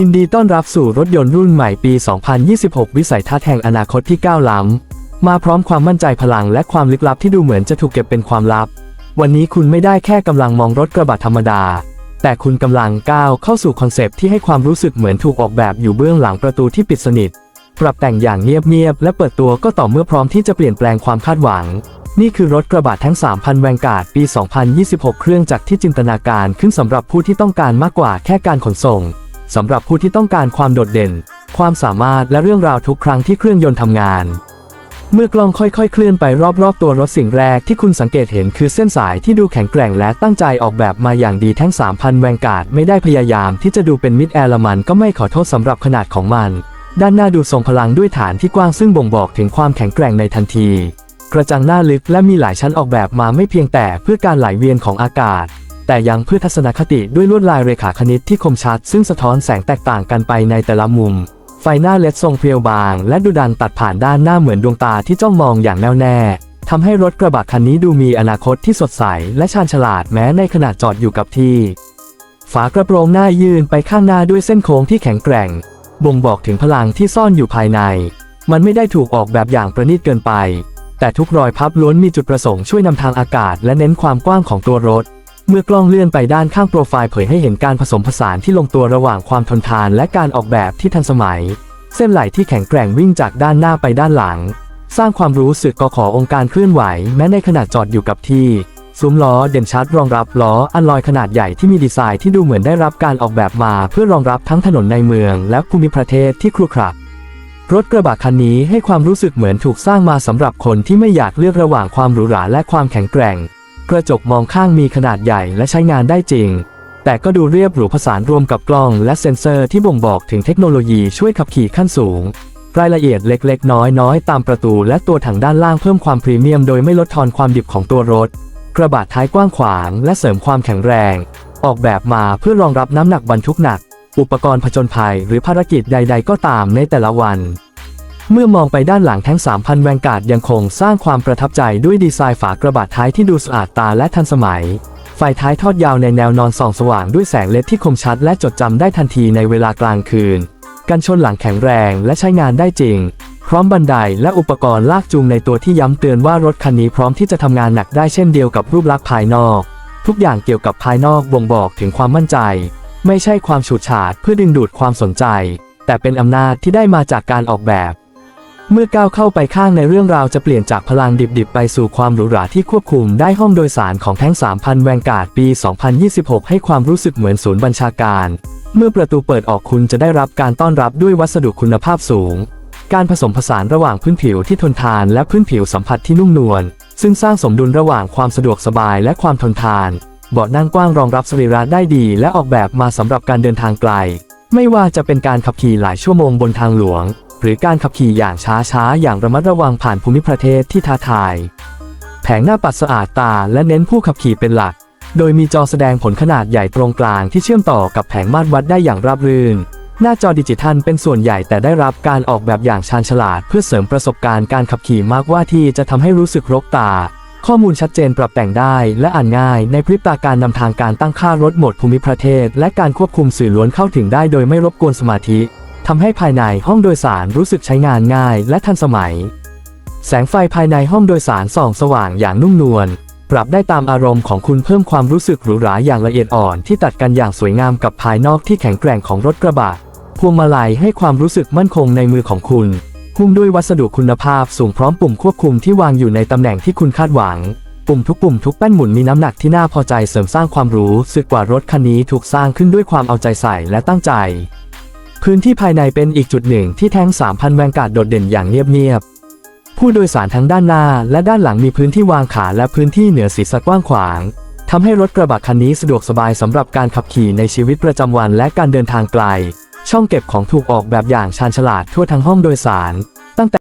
ยินดีต้อนรับสู่รถยนต์รุ่นใหม่ปี 2026 วิสัยทัศน์แห่งอนาคตที่ก้าวล้ำ มาพร้อมความมั่นใจพลังและความลึกลับที่ดูเหมือนจะถูกเก็บเป็นความลับ วันนี้คุณไม่ได้แค่กำลังมองรถกระบะธรรมดา แต่คุณกำลังก้าวเข้าสู่คอนเซปต์ที่ให้ความรู้สึกเหมือนถูกออกแบบอยู่เบื้องหลังประตูที่ปิดสนิท ปรับแต่งอย่างเงียบๆและเปิดตัวก็ต่อเมื่อพร้อมที่จะเปลี่ยนแปลงความคาดหวัง นี่คือรถกระบะทั้ง 3,000 แวงการ์ดปี 2026 เครื่องจักรที่จินตนาการขึ้นสำหรับผู้ที่ต้องการมากกว่าแค่การขนส่ง สำหรับผู้ที่ต้องการความโดดเด่น ความสามารถและเรื่องราวทุกครั้งที่เครื่องยนต์ทำงาน เมื่อกล้องค่อยๆ เคลื่อนไปรอบๆ ตัวรถสิ่งแรกที่คุณสังเกตเห็นคือเส้นสายที่ดูแข็งแกร่งและตั้งใจออกแบบมาอย่างดีทั้ง 3,000 แวงการ์ดไม่ได้พยายามที่จะดูเป็นมิดแอร์ลมันก็ไม่ขอโทษสำหรับขนาดของมัน ด้านหน้าดูทรงพลังด้วยฐานที่กว้างซึ่งบ่งบอกถึงความแข็งแกร่งในทันที กระจังหน้าลึกและมีหลายชั้นออกแบบมาไม่เพียงแต่เพื่อการไหลเวียนของอากาศ แต่ยังเพื่อทัศนคติด้วยลวดลายเรขาคณิตที่คมชัด ซึ่งสะท้อนแสงแตกต่างกันไปในแต่ละมุม ไฟหน้าเลดทรงเพรียวบาง และดูดันตัดผ่านด้านหน้าเหมือนดวงตาที่จ้องมองอย่างแน่วแน่ทำให้รถกระบะคันนี้ดูมีอนาคตที่สดใส และชาญฉลาดแม้ในขณะจอดอยู่กับที่ ฝากระโปรงหน้ายื่นไปข้างหน้าด้วยเส้นโค้งที่แข็งแกร่ง บ่งบอกถึงพลังที่ซ่อนอยู่ภายใน มันไม่ได้ถูกออกแบบอย่างประณีตเกินไป แต่ทุกรอยพับล้วนมีจุดประสงค์ช่วยนำทางอากาศและเน้นความกว้างของตัวรถ เมื่อกล้องเลื่อนไปด้านข้างโปรไฟล์เผยให้เห็นการผสมผสานที่ลงตัวระหว่างความทนทานและการออกแบบที่ทันสมัย เส้นไหลที่แข็งแกร่งวิ่งจากด้านหน้าไปด้านหลัง สร้างความรู้สึกกอขอองค์การเคลื่อนไหว แม้ในขณะจอดอยู่กับที่ซุ้มล้อเด่นชัดรองรับล้ออันลอยขนาดใหญ่ที่มีดีไซน์ที่ดูเหมือนได้รับการออกแบบมาเพื่อรองรับทั้งถนนในเมือง และภูมิประเทศที่ครุขระรถกระบะคันนี้ให้ความรู้สึกเหมือนถูกสร้างมาสำหรับคนที่ไม่อยากเลือกระหว่างความหรูหราและความแข็งแกร่ง กระจกมองข้างมีขนาดใหญ่และใช้งานได้จริง แต่ก็ดูเรียบหรูผสานรวมกับกล้องและเซ็นเซอร์ที่บ่งบอกถึงเทคโนโลยีช่วยขับขี่ขั้นสูง รายละเอียดเล็กๆ น้อยๆ ตามประตูและตัวถังด้านล่างเพิ่มความพรีเมียมโดยไม่ลดทอนความดิบของตัวรถ กระบะท้ายกว้างขวางและเสริมความแข็งแรง ออกแบบมาเพื่อรองรับน้ำหนักบรรทุกหนัก อุปกรณ์ผจญภัย หรือภารกิจใด ๆ ก็ตามในแต่ละวัน เมื่อมองไปด้านหลังทั้ง 3,000 แวงการ์ดยังคงสร้างความประทับใจด้วยดีไซน์ฝากระบะท้ายที่ดูสะอาดตาและทันสมัย ไฟท้ายทอดยาวในแนวนอนส่องสว่างด้วยแสงเลดที่คมชัดและจดจำได้ทันทีในเวลากลางคืน กันชนหลังแข็งแรงและใช้งานได้จริง พร้อมบันไดและอุปกรณ์ลากจูงในตัวที่ย้ำเตือนว่ารถคันนี้พร้อมที่จะทำงานหนักได้เช่นเดียวกับรูปลักษณ์ภายนอก ทุกอย่างเกี่ยวกับภายนอกบ่งบอกถึงความมั่นใจ ไม่ใช่ความฉูดฉาดเพื่อดึงดูดความสนใจ แต่เป็นอำนาจที่ได้มาจากการออกแบบ เมื่อก้าวเข้าไปข้างในเรื่องราวจะเปลี่ยนจากพลังดิบๆ ไปสู่ความหรูหราที่ควบคุมได้ห้องโดยสารของแท้ง3,000 แวงการ์ดปี 2026 ให้ความรู้สึกเหมือนศูนย์บัญชาการ เมื่อประตูเปิดออกคุณจะได้รับการต้อนรับด้วยวัสดุคุณภาพสูง การผสมผสานระหว่างพื้นผิวที่ทนทานและพื้นผิวสัมผัสที่นุ่มนวลซึ่งสร้างสมดุลระหว่างความสะดวกสบายและความทนทาน เบาะนั่งกว้างรองรับสรีระได้ดี และออกแบบมาสำหรับการเดินทางไกล ไม่ว่าจะเป็นการขับขี่หลายชั่วโมงบนทางหลวง หรือการขับขี่อย่างช้าๆ อย่างระมัดระวังผ่านภูมิประเทศที่ท้าทาย แผงหน้าปัดสะอาดตาและเน้นผู้ขับขี่เป็นหลัก โดยมีจอแสดงผลขนาดใหญ่ตรงกลางที่เชื่อมต่อกับแผงมาตรวัดได้อย่างราบรื่น หน้าจอดิจิทัลเป็นส่วนใหญ่แต่ได้รับการออกแบบอย่างชาญฉลาด เพื่อเสริมประสบการณ์การขับขี่มากว่าที่จะทำให้รู้สึกรกตา ข้อมูลชัดเจนปรับแต่งได้และอ่านง่าย ในพริบตาการนำทางการตั้งค่ารถโหมดภูมิประเทศ และการควบคุมสื่อล้วนเข้าถึงได้โดยไม่รบกวนสมาธิ ทำให้ภายในห้องโดยสารรู้สึกใช้งานง่ายและทันสมัย แสงไฟภายในห้องโดยสารส่องสว่างอย่างนุ่มนวลปรับได้ตามอารมณ์ของคุณเพิ่มความรู้สึกหรูหราอย่างละเอียดอ่อนที่ตัดกันอย่างสวยงามกับภายนอกที่แข็งแกร่งของรถกระบะพวงมาลัยให้ความรู้สึกมั่นคงในมือของคุณหุ้มด้วยวัสดุคุณภาพสูงพร้อมปุ่มควบคุมที่วางอยู่ในตำแหน่งที่คุณคาดหวัง ปุ่มทุกปุ่มทุกแป้นหมุนมีน้ำหนักที่น่าพอใจเสริมสร้างความรู้สึกกว่ารถคันนี้ถูกสร้างขึ้นด้วยความเอาใจใส่และตั้งใจ พื้นที่ภายในเป็นอีกจุดหนึ่งที่แท้ง 3,000 แวงการ์ดโดดเด่นอย่างเงียบๆ ผู้โดยสารทั้งด้านหน้าและด้านหลังมีพื้นที่วางขาและพื้นที่เหนือศีรษะกว้างขวางทำให้รถกระบะคันนี้สะดวกสบายสำหรับการขับขี่ในชีวิตประจำวันและการเดินทางไกล ช่องเก็บของถูกออกแบบอย่างชาญฉลาดทั่วทั้งห้องโดยสาร